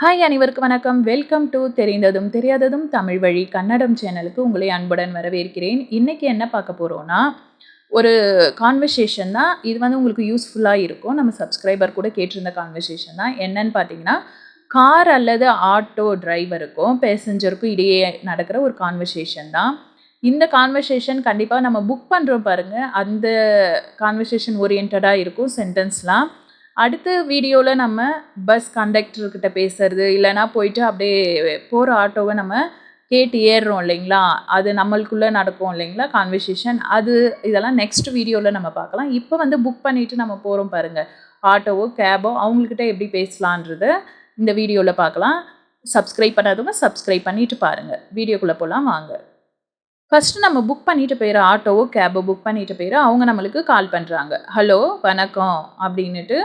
Hi அனைவருக்கும் வணக்கம். Welcome to தெரிந்ததும் தெரியாததும் தமிழ் வழி கன்னடம் சேனலுக்கு உங்களை அன்புடன் வரவேற்கிறேன். இன்றைக்கி என்ன பார்க்க போகிறோன்னா ஒரு கான்வர்சேஷன் தான். இது வந்து உங்களுக்கு யூஸ்ஃபுல்லாக இருக்கும். நம்ம சப்ஸ்கிரைபர் கூட கேட்டிருந்த கான்வர்சேஷன் தான். என்னன்னு பார்த்தீங்கன்னா கார் அல்லது ஆட்டோ டிரைவருக்கும் பேசஞ்சருக்கும் இடையே நடக்கிற ஒரு கான்வர்சேஷன் தான். இந்த கான்வர்சேஷன் கண்டிப்பாக நம்ம புக் பண்ணுறோம் பாருங்கள் அந்த கான்வர்சேஷன் ஓரியன்டாக இருக்கும் சென்டென்ஸ்லாம் அடுத்த வீடியோவில் நம்ம பஸ் கண்டக்டர்கிட்ட பேசுறது இல்லைனா போயிட்டு அப்படியே போகிற ஆட்டோவை நம்ம கேட்டு ஏறுறோம் இல்லைங்களா? அது நம்மளுக்குள்ளே நடக்கும் இல்லைங்களா? கான்வர்சேஷன் அது இதெல்லாம் நெக்ஸ்ட் வீடியோவில் நம்ம பார்க்கலாம். இப்போ வந்து புக் பண்ணிவிட்டு நம்ம போகிறோம் பாருங்கள் ஆட்டோவோ கேபோ அவங்கக்கிட்ட எப்படி பேசலான்றத இந்த வீடியோவில் பார்க்கலாம். சப்ஸ்கிரைப் பண்ணாதவங்க சப்ஸ்கிரைப் பண்ணிவிட்டு பாருங்கள் வீடியோக்குள்ளே போகலாம் வாங்க. ஃபஸ்ட்டு நம்ம புக் பண்ணிட்டு போயிடுற ஆட்டோவோ கேபோ புக் பண்ணிட்டு போயிடுற அவங்க நம்மளுக்கு கால் பண்ணுறாங்க ஹலோ வணக்கம் அப்படின்னுட்டு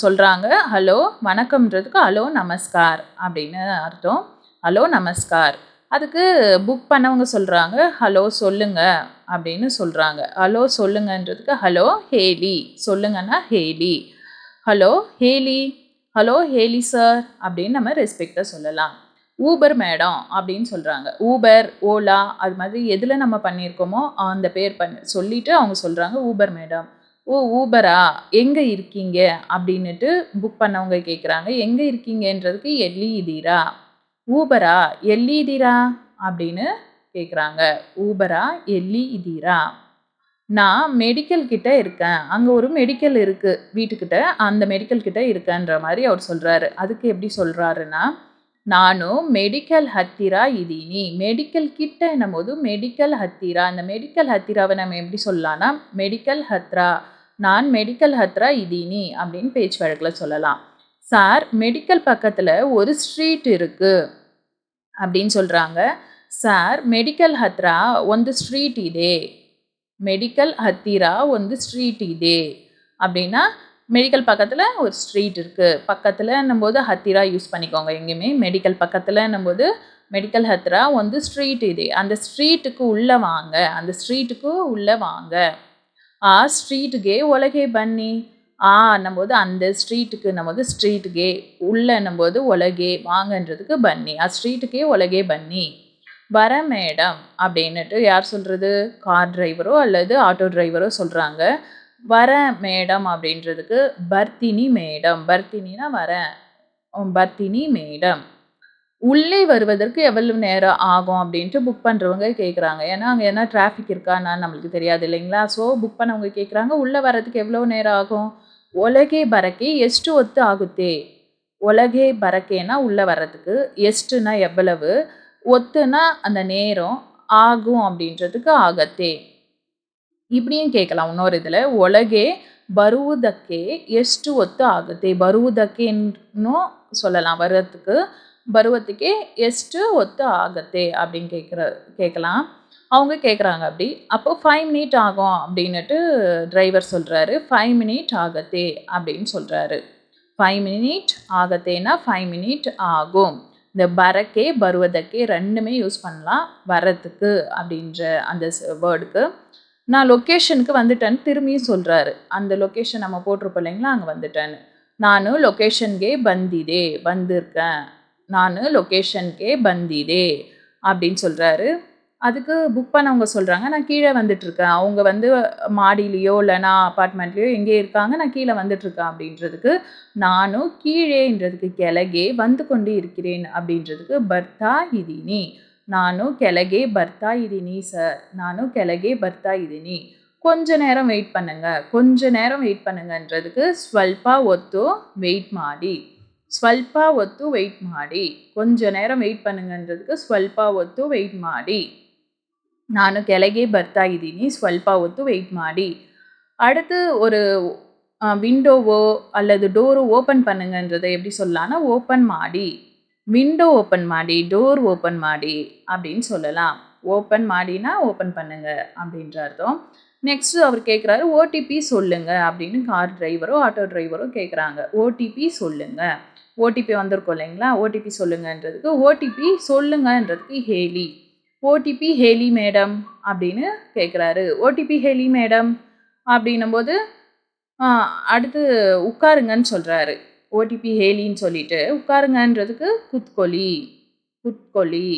சொல்கிறாங்க ஹலோ வணக்கம்ன்றதுக்கு ஹலோ நமஸ்கார் அப்படின்னு அர்த்தம். ஹலோ நமஸ்கார். அதுக்கு புக் பண்ணவங்க சொல்கிறாங்க ஹலோ சொல்லுங்க அப்படின்னு சொல்கிறாங்க ஹலோ சொல்லுங்கன்றதுக்கு ஹலோ ஹேலி. சொல்லுங்கன்னா ஹேலி. ஹலோ ஹேலி. ஹலோ ஹேலி சார். அப்படின்னு நம்ம ரெஸ்பெக்டாக சொல்லலாம். ஊபர் மேடம் அப்படின்னு சொல்கிறாங்க ஊபர் ஓலா அது மாதிரி எதில் நம்ம பண்ணியிருக்கோமோ அந்த பேர் பண்ணி சொல்லிவிட்டு அவங்க சொல்கிறாங்க ஊபர் மேடம். ஓ ஊபரா? எங்கே இருக்கீங்க? அப்படின்ட்டு புக் பண்ணவங்க கேட்குறாங்க எங்கே இருக்கீங்கன்றதுக்கு எல்லி இதீரா ஊபரா? எல்லி இதீரா அப்படின்னு கேட்குறாங்க ஊபரா? எல்லி இதீரா நான் மெடிக்கல் கிட்ட இருக்கேன். அங்கே ஒரு மெடிக்கல் இருக்குது வீட்டுக்கிட்ட அந்த மெடிக்கல் கிட்ட இருக்கேன்ற மாதிரி அவர் சொல்கிறாரு அதுக்கு எப்படி சொல்கிறாருன்னா நானும் மெடிக்கல் ஹத்திரா இதீனி. மெடிக்கல் கிட்ட என்னும் போது மெடிக்கல் ஹத்திரா. அந்த மெடிக்கல் ஹத்திராவை நம்ம எப்படி சொல்லலாம்னா மெடிக்கல் ஹத்ரா. நான் மெடிக்கல் ஹத்ரா ಇದೀನಿ அப்படின்னு பேச்சு வழக்கில் சொல்லலாம் சார் மெடிக்கல் பக்கத்தில் ஒரு ஸ்ட்ரீட் இருக்குது அப்படின்னு சொல்கிறாங்க சார் மெடிக்கல் ಹತ್ರ ಒಂದು ಸ್ಟ್ರೀಟ್ ಇದೆ மெடிக்கல் ஹத்திரா ಒಂದು ஸ்ட்ரீட் ಇದೆ அப்படின்னா மெடிக்கல் பக்கத்தில் ஒரு ஸ்ட்ரீட் இருக்குது பக்கத்தில் போது ஹத்திரா யூஸ் பண்ணிக்கோங்க எங்கேயுமே மெடிக்கல் பக்கத்தில் போது மெடிக்கல் ஹத்திரா வந்து ஸ்ட்ரீட் இது அந்த ஸ்ட்ரீட்டுக்கு உள்ளே வாங்க அந்த ஸ்ட்ரீட்டுக்கு உள்ளே வாங்க ஆ ஸ்ட்ரீட்டுக்கே உலகே பன்னி ஆ போது அந்த ஸ்ட்ரீட்டுக்கு போது ஸ்ட்ரீட்டுக்கே உள்ளன்னும்போது உலகே வாங்கன்றதுக்கு பன்னி ஆ ஸ்ட்ரீட்டுக்கே உலகே பன்னி வர மேடம் அப்படின்னுட்டு யார் சொல்கிறது கார் டிரைவரோ அல்லது ஆட்டோ டிரைவரோ சொல்கிறாங்க வர மேடம் அப்படின்றதுக்கு பர்த்தினி மேடம். பர்த்தினினா வரேன் பர்த்தினி மேடம். உள்ளே வருவதற்கு எவ்வளவு நேரம் ஆகும் அப்படின்ட்டு புக் பண்ணுறவங்க கேட்குறாங்க ஏன்னா அங்கே என்ன டிராஃபிக் இருக்கான்னு நம்மளுக்கு தெரியாது இல்லைங்களா? ஸோ புக் பண்ணவங்க கேட்குறாங்க உள்ளே வரதுக்கு எவ்வளோ நேரம் ஆகும்? உலகே பறக்கே எஸ்ட்டு ஒத்து ஆகுத்தே. உலகே பறக்கேன்னா உள்ளே வர்றதுக்கு எஸ்ட்டுனா எவ்வளவு? ஒத்துனா அந்த நேரம் ஆகும் அப்படின்றதுக்கு ஆகத்தே. இப்படியும் கேட்கலாம் இன்னொரு இதில் உலகே பருவுதக்கே எஸ்ட்டு ஒத்து ஆகுதே பருவுதக்கேன்னும் சொல்லலாம் வர்றதுக்கு பருவத்துக்கே எஸ்ட்டு ஒத்து ஆகத்தே அப்படின்னு கேட்குற கேட்கலாம் அவங்க கேட்குறாங்க அப்படி. அப்போ ஃபைவ் மினிட் ஆகும் அப்படின்னுட்டு டிரைவர் சொல்கிறாரு ஃபைவ் மினிட் ஆகத்தே அப்படின்னு சொல்கிறாரு ஃபைவ் மினிட் ஆகத்தேனா ஃபைவ் மினிட் ஆகும். இந்த பரக்கே பருவதற்கே ரெண்டுமே யூஸ் பண்ணலாம் வரத்துக்கு அப்படின்ற அந்த வேர்டுக்கு நான் லொக்கேஷனுக்கு வந்துட்டேன்னு திரும்பியும் சொல்கிறாரு அந்த லொக்கேஷன் நம்ம போட்டிருப்போம் இல்லைங்களா? அங்கே வந்துட்டேன்னு. நானும் லொக்கேஷன்கே வந்திதே வந்திருக்கேன். நான் லொக்கேஷன்கே பந்திதே அப்படின்னு சொல்கிறாரு அதுக்கு புக் பண்ணவங்க சொல்கிறாங்க நான் கீழே வந்துட்டுருக்கேன். அவங்க வந்து மாடியிலையோ இல்லைனா அப்பார்ட்மெண்ட்லேயோ எங்கேயே இருக்காங்க நான் கீழே வந்துட்டுருக்கேன். அப்படின்றதுக்கு நானும் கீழேன்றதுக்கு கிழகே வந்து கொண்டு இருக்கிறேன் அப்படின்றதுக்கு பர்தா இதினி. நானும் கிழகே பர்தா இதினி சார் நானும் கிழகே பர்தா இதினி. கொஞ்ச நேரம் வெயிட் பண்ணுங்க. கொஞ்ச நேரம் வெயிட் பண்ணுங்கன்றதுக்கு ஸ்வல்பா ஒத்து வெயிட் மாடி. ஸ்வல்பா ஒத்து வெயிட் ಮಾಡಿ கொஞ்ச நேரம் வெயிட் பண்ணுங்கன்றதுக்கு ஸ்வல்பா ஒத்து வெயிட் ಮಾಡಿ ನಾನು ಕೆಳಗೆ ಬರ್ತಾ ಇದ್ದೀನಿ ಸ್ವಲ್ಪ ಹೊತ್ತು வெயிட் ಮಾಡಿ அடுத்து ஒரு விண்டோவோ அல்லது டோரோ ஓப்பன் பண்ணுங்கன்றதை எப்படி சொல்லலாம்னா ஓப்பன் ಮಾಡಿ விண்டோ ஓப்பன் மாடி டோர் ஓப்பன் மாடி அப்படின்னு சொல்லலாம் ஓப்பன் மாடினா ஓப்பன் பண்ணுங்க அப்படின்ற அர்த்தம் நெக்ஸ்ட்டு அவர் கேட்குறாரு ஓடிபி சொல்லுங்க அப்படின்னு கார் டிரைவரோ ஆட்டோ டிரைவரோ கேட்குறாங்க ஓடிபி சொல்லுங்க ஓடிபி வந்திருக்கும் இல்லைங்களா? ஓடிபி சொல்லுங்கன்றதுக்கு ஓடிபி சொல்லுங்கன்றதுக்கு ஹேலி. ஓடிபி ஹேலி மேடம் அப்படின்னு கேட்குறாரு ஓடிபி ஹேலி மேடம் அப்படின்னும்போது அடுத்து உட்காருங்கன்னு சொல்கிறாரு ஓடிபி ஹேலின்னு சொல்லிட்டு உட்காருங்கன்றதுக்கு குத்கொலி குத்கொலி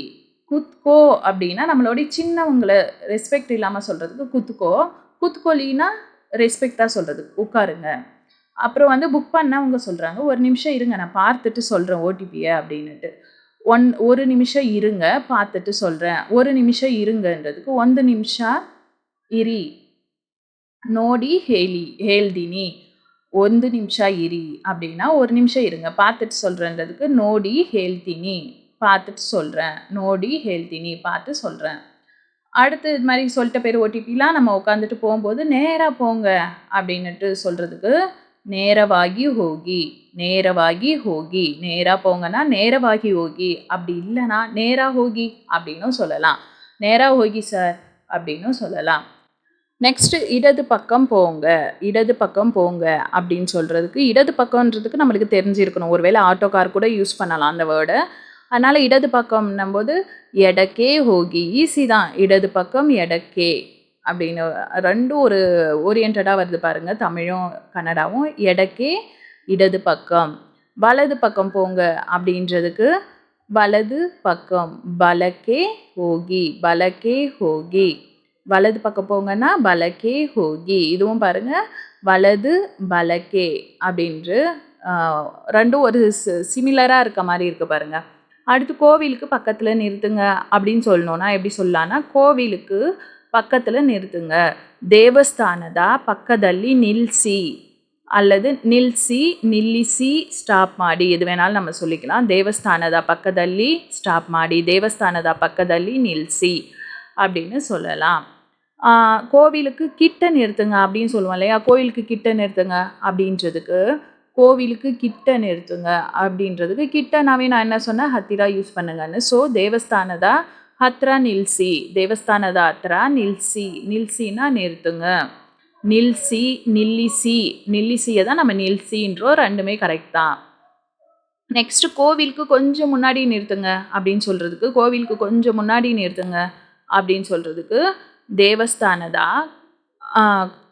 குத்கோ அப்படின்னா நம்மளோட சின்னவங்களை ரெஸ்பெக்ட் இல்லாமல் சொல்கிறதுக்கு குத்கோ. குத்கொலின்னா ரெஸ்பெக்டாக சொல்கிறது உட்காருங்க. அப்புறம் வந்து புக் பண்ணவங்க சொல்கிறாங்க ஒரு நிமிஷம் இருங்க நான் பார்த்துட்டு சொல்கிறேன் ஓடிபியை அப்படின்னுட்டு ஒன் ஒரு நிமிஷம் இருங்க பார்த்துட்டு சொல்கிறேன் ஒரு நிமிஷம் இருங்கன்றதுக்கு ಒಂದು ನಿಮಿಷ ಇರಿ ನೋಡಿ ಹೇಳಿ ಹೇಳ್ತೀನಿ ಒಂದು ನಿಮಿಷ ಇರಿ அப்படின்னா ஒரு நிமிஷம் இருங்க பார்த்துட்டு சொல்கிறேன்றதுக்கு நோடி ಹೇಳ್ತೀನಿ பார்த்துட்டு சொல்கிறேன் நோடி ಹೇಳ್ತೀನಿ பார்த்து சொல்கிறேன் அடுத்து இது மாதிரி சொல்லிட்ட பேர் ஓடிபிலாம் நம்ம உட்காந்துட்டு போகும்போது நேராக போங்க அப்படின்னுட்டு சொல்கிறதுக்கு நேரவாகி ಹೋಗಿ நேரவாகி ಹೋಗಿ நேராக போங்கன்னா நேரவாகி ಹೋகி அப்படி இல்லைனா நேராக ಹೋಗಿ அப்படின்னும் சொல்லலாம். நேராக ಹೋಗಿ சார் அப்படின்னும் சொல்லலாம். நெக்ஸ்ட்டு இடது பக்கம் போங்க இடது பக்கம் போங்க அப்படின்னு சொல்கிறதுக்கு இடது பக்கம்ன்றதுக்கு நம்மளுக்கு தெரிஞ்சிருக்கணும். ஒருவேளை ஆட்டோ கார் கூட யூஸ் பண்ணலாம் அந்த வேர்டை அதனால் இடது பக்கம்னும் போது எடக்கே ஹோகி ஈஸி தான். இடது பக்கம் எடக்கே. அப்படின்னு ரெண்டும் ஒரு ஓரியன்டாக வருது பாருங்கள் தமிழும் கன்னடாவும். எடக்கே இடது பக்கம். வலது பக்கம் போங்க அப்படின்றதுக்கு வலது பக்கம். பலக்கே ஹோகி பலக்கே ஹோகி. வலது பக்கம் போங்கன்னா பலக்கே ஹோகி. இதுவும் பாருங்கள் வலது பலக்கே அப்படின்று ரெண்டும் ஒரு சிமிலராக இருக்க மாதிரி இருக்குது பாருங்கள் அடுத்து கோவிலுக்கு பக்கத்தில் நிறுத்துங்க அப்படின்னு சொல்லணுன்னா எப்படி சொல்லலான்னா கோவிலுக்கு பக்கத்தில் நிறுத்துங்க. ದೇವಸ್ಥಾನದ ಪಕ್ಕದಲ್ಲಿ நில்சி. அல்லது நில்சி நில்லிசி ஸ்டாப் ಮಾಡಿ ಇದು வேணாலும் நம்ம சொல்லிக்கலாம். தேவஸ்தானದ பக்கದಲ್ಲಿ ஸ்டாப் ಮಾಡಿ தேவஸ்தானದ பக்கದಲ್ಲಿ நில்சி அப்படின்னு சொல்லலாம். கோவிலுக்கு கிட்ட நிறுத்துங்க அப்படின்னு சொல்லுவோம் இல்லையா? கோவிலுக்கு கிட்ட நிறுத்துங்க அப்படின்றதுக்கு கோவிலுக்கு கிட்ட நிறுத்துங்க அப்படின்றதுக்கு கிட்டனாவே நான் என்ன சொன்னேன்? ஹத்திரா யூஸ் பண்ணுங்கன்னு. ஸோ தேவஸ்தானதாக ஹத்ரா நில்சி ದೇವಸ್ಥಾನದ ஹத்ரா நில்சி ನಿಲ್ಲಿಸಿನ நிறுத்துங்க நில்சி நில்லிசி நில்லிசியை தான் நம்ம நில்சின்றோ ரெண்டுமே கரெக்ட் தான் நெக்ஸ்ட் கோவிலுக்கு கொஞ்சம் முன்னாடி நிறுத்துங்க அப்படின்னு சொல்கிறதுக்கு கோவிலுக்கு கொஞ்சம் முன்னாடி நிறுத்துங்க அப்படின்னு சொல்கிறதுக்கு தேவஸ்தானதா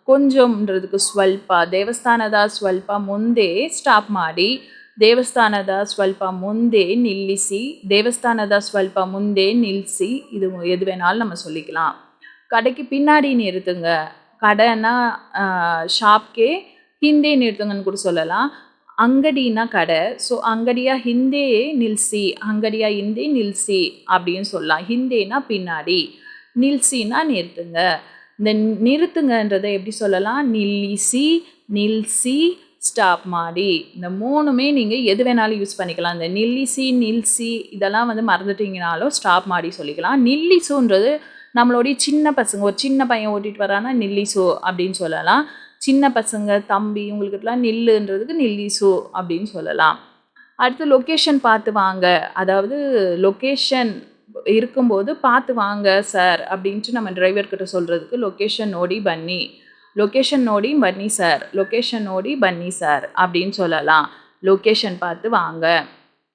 கொஞ்சம்ன்றதுக்கு ಸ್ವಲ್ಪ ದೇವಸ್ಥಾನದ ಸ್ವಲ್ಪ ಮುಂದೆ ஸ்டாப் மாடி ದೇವಸ್ಥಾನದ ಸ್ವಲ್ಪ ಮುಂದೆ நில்லிசி தேவஸ்தானத ஸ்வல்ப முந்தே நில்சி இது எது வேணாலும் நம்ம சொல்லிக்கலாம். கடைக்கு பின்னாடி நிறுத்துங்க. கடைன்னா ஷாப்கே ஹிந்தே நிறுத்துங்கன்னு கூட சொல்லலாம். ಅಂಗಡಿನ கடை. ஸோ அங்கடியாக ஹிந்தே நில்சி அங்கடியா ஹிந்தே நில்சி அப்படின்னு சொல்லலாம். ஹிந்தேனா பின்னாடி. நில்சினா நிறுத்துங்க. இந்த நிறுத்துங்கன்றதை எப்படி சொல்லலாம்? நில்லிசி நில்சி ஸ்டாப் மாடி. இந்த மூணுமே நீங்கள் எது வேணாலும் யூஸ் பண்ணிக்கலாம். இந்த நில்லிசி நில்சி இதெல்லாம் வந்து மறந்துட்டீங்கனாலும் ஸ்டாப் மாடி சொல்லிக்கலாம். நில்லிசுன்றது நம்மளுடைய சின்ன பசங்க ஒரு சின்ன பையன் ஓட்டிகிட்டு வரான்னா நில்லிசு அப்படின்னு சொல்லலாம். சின்ன பசங்க தம்பி இவங்களுக்கிட்டலாம் நில்லுன்றதுக்கு நில்லிசு அப்படின்னு சொல்லலாம். அடுத்து லொக்கேஷன் பார்த்து வாங்க. அதாவது லொக்கேஷன் இருக்கும்போது பார்த்து வாங்க சார் அப்படின்ட்டு நம்ம டிரைவர்கிட்ட சொல்கிறதுக்கு லொக்கேஷன் நோடி பண்ணி. லொக்கேஷன் நோடி பன்னி சார் லொக்கேஷன் நோடி பன்னி சார் அப்படின்னு சொல்லலாம். லொக்கேஷன் பார்த்து வாங்க.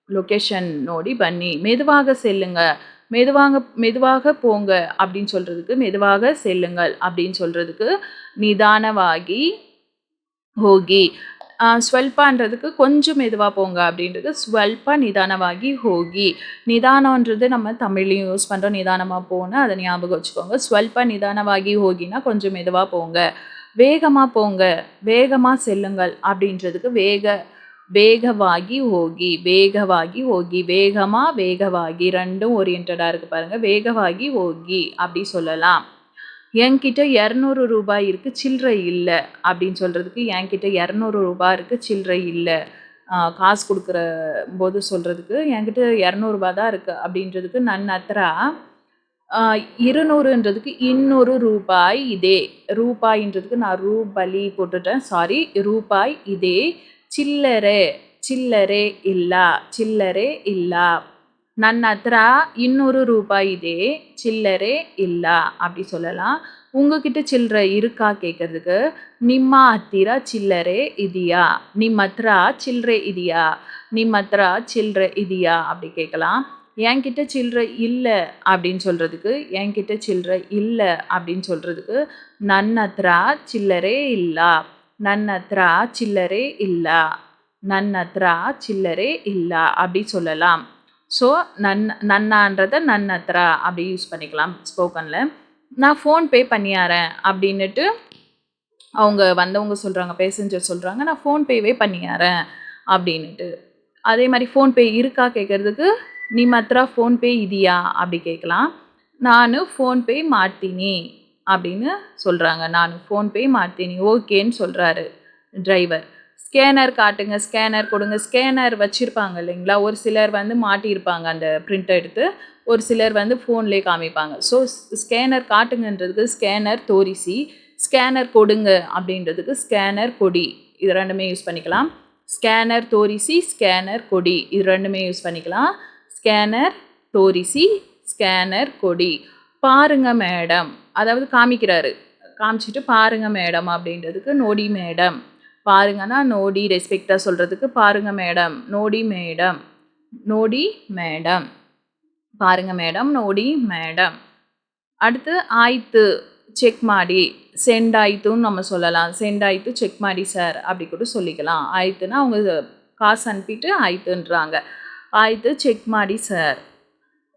லொக்கேஷன் நோடி பண்ணி மெதுவாக செல்லுங்க. மெதுவாக மெதுவாக போங்க அப்படின்னு சொல்கிறதுக்கு மெதுவாக செல்லுங்கள் அப்படின்னு சொல்கிறதுக்கு நிதானவாகி ஹோகி ஸ்வல்பான்றதுக்கு கொஞ்சம் மெதுவாக போங்க அப்படின்றது ஸ்வெல்பாக நிதானமாகி ஹோகி நிதானன்றது நம்ம தமிழ்லையும் யூஸ் பண்ணுறோம் நிதானமாக போனால் அதை ஞாபகம் வச்சுக்கோங்க. ஸ்வெல்பாக நிதானமாகி ஹோகினா கொஞ்சம் மெதுவாக போங்க. வேகமாக போங்க வேகமாக செல்லுங்கள் அப்படின்றதுக்கு வேக வேகவாகி ஓகி வேகவாகி ஓகி வேகமாக வேகவாகி ரெண்டும் ஓரியன்டாக இருக்குது பாருங்கள் வேகவாகி ஓகி அப்படி சொல்லலாம். என்கிட்ட இரநூறு ரூபாய் இருக்குது சில்லறை இல்லை அப்படின்னு சொல்கிறதுக்கு என்கிட்ட இரநூறு ரூபாய் இருக்குது சில்லறை இல்லை. காசு கொடுக்குற போது சொல்கிறதுக்கு என்கிட்ட இரநூறுபா தான் இருக்குது அப்படின்றதுக்கு நன்னத்தரா இருநூறுன்றதுக்கு இன்னொரு ரூபாய் இதே ரூபாயின்றதுக்கு நான் ரூபலி போட்டுட்டேன் சாரி ரூபாய் இதே ಚಿಲ್ಲರೆ ಚಿಲ್ಲರೆ ಇಲ್ಲ ಚಿಲ್ಲರೆ ಇಲ್ಲ ನನ್ನ ಹತ್ರ ಇನ್ನೂರು ರೂಪಾಯಿ ಇದೆ ಚಿಲ್ಲರೆ ಇಲ್ಲ அப்படி சொல்லலாம் உங்ககிட்ட சில்லறை இருக்கா கேட்குறதுக்கு ನಿಮ್ಮ ಹತ್ತಿರ ಚಿಲ್ಲರೆ ಇದೆಯಾ ನಿಮ್ಮ ಹತ್ರ ಚಿಲ್ಲರೆ ಇದೆಯಾ ನಿಮ್ಮ ಹತ್ರ ಚಿಲ್ಲರೆ ಇದೆಯಾ அப்படி கேட்கலாம் என்கிட்ட சில்லறை இல்லை அப்படின்னு சொல்கிறதுக்கு என்கிட்ட சில்லறை இல்லை அப்படின்னு சொல்கிறதுக்கு ನನ್ನ ಹತ್ರ ಚಿಲ್ಲರೆ ಇಲ್ಲ ನನ್ನ ಹತ್ರ ಚಿಲ್ಲರೆ ಇಲ್ಲ ನನ್ನ ಹತ್ರ ಚಿಲ್ಲರೆ ಇಲ್ಲ அப்படி சொல்லலாம் ஸோ நன் நன்னான்றதை நன் ஹத்ர அப்படி யூஸ் பண்ணிக்கலாம் ஸ்போக்கனில் நான் ஃபோன்பே பண்ணியாரேன் அப்படின்னுட்டு அவங்க வந்தவங்க சொல்கிறாங்க பேசஞ்சர் சொல்கிறாங்க நான் ஃபோன்பேவே பண்ணியாரேன் அப்படின்னுட்டு அதே மாதிரி ஃபோன்பே இருக்கா கேட்குறதுக்கு நீ மாத்திரா ஃபோன்பே இதியா? அப்படி கேட்கலாம் நான் ஃபோன்பே மாட்டினி அப்படின்னு சொல்கிறாங்க நான் ஃபோன்பே மாட்டினி ஓகேன்னு சொல்கிறாரு டிரைவர் ஸ்கேனர் காட்டுங்க ஸ்கேனர் கொடுங்க. ஸ்கேனர் வச்சுருப்பாங்க இல்லைங்களா? ஒரு சிலர் வந்து மாட்டியிருப்பாங்க அந்த பிரிண்ட் எடுத்து. ஒரு சிலர் வந்து ஃபோன்லேயே காமிப்பாங்க. ஸோ ஸ்கேனர் காட்டுங்கன்றதுக்கு ஸ்கேனர் தோரிசி ஸ்கேனர் கொடுங்க அப்படின்றதுக்கு ஸ்கேனர் கொடி. இது ரெண்டுமே யூஸ் பண்ணிக்கலாம். ஸ்கேனர் தோரிசி ஸ்கேனர் கொடி. இது ரெண்டுமே யூஸ் பண்ணிக்கலாம். ஸ்கேனர் டோரிசி ஸ்கேனர் கொடி. பாருங்க மேடம் அதாவது காமிக்கிறாரு. காமிச்சிட்டு பாருங்க மேடம் அப்படின்றதுக்கு நோடி மேடம் பாருங்கன்னா நோடி ரெஸ்பெக்டாக சொல்கிறதுக்கு பாருங்க மேடம் நோடி மேடம் நோடி மேடம் பாருங்க மேடம் நோடி மேடம் அடுத்து ஆய்த்து செக் மாடி. சென்ட் ஆயித்துன்னு நம்ம சொல்லலாம். சென்ட் ஆயித்து செக் மாடி சார் அப்படி கூட சொல்லிக்கலாம். ஆயித்துன்னா அவங்க காசு அனுப்பிட்டு ஆயித்துன்றாங்க. ಆಯಿತು ಚೆಕ್ ಮಾಡಿ ಸರ್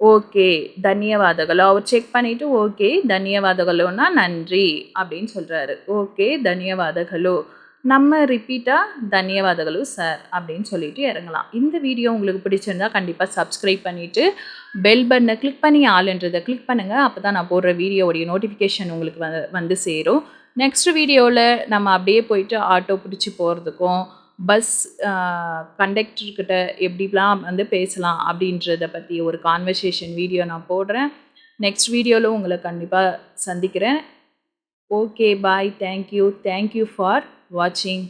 ஓகே தன்யவாதங்கள் அவர் செக் பண்ணிவிட்டு ஓகே தன்யவாதகளோனா நன்றி அப்படின்னு சொல்கிறாரு ஓகே தன்யவாதகளோ நம்ம ரிப்பீட்டாக தன்யவாதகளோ சார் அப்படின்னு சொல்லிட்டு இறங்கலாம். இந்த வீடியோ உங்களுக்கு பிடிச்சிருந்தா கண்டிப்பாக சப்ஸ்கிரைப் பண்ணிவிட்டு பெல் பட்டனை கிளிக் பண்ணி ஆளுன்றதை கிளிக் பண்ணுங்கள் அப்போ தான் நான் போடுற வீடியோவுடைய நோட்டிஃபிகேஷன் உங்களுக்கு வந்து வந்து சேரும். நெக்ஸ்ட் வீடியோவில் நம்ம அப்படியே போயிட்டு ஆட்டோ பிடிச்சி போகிறதுக்கும் பஸ் கண்டக்டர்கிட்ட எப்படிலாம் வந்து பேசலாம் அப்படின்றத பற்றி ஒரு கான்வர்சேஷன் வீடியோ நான் போடுறேன். நெக்ஸ்ட் வீடியோவில் உங்களை கண்டிப்பாக சந்திக்கிறேன். Okay bye thank you thank you for வாட்சிங்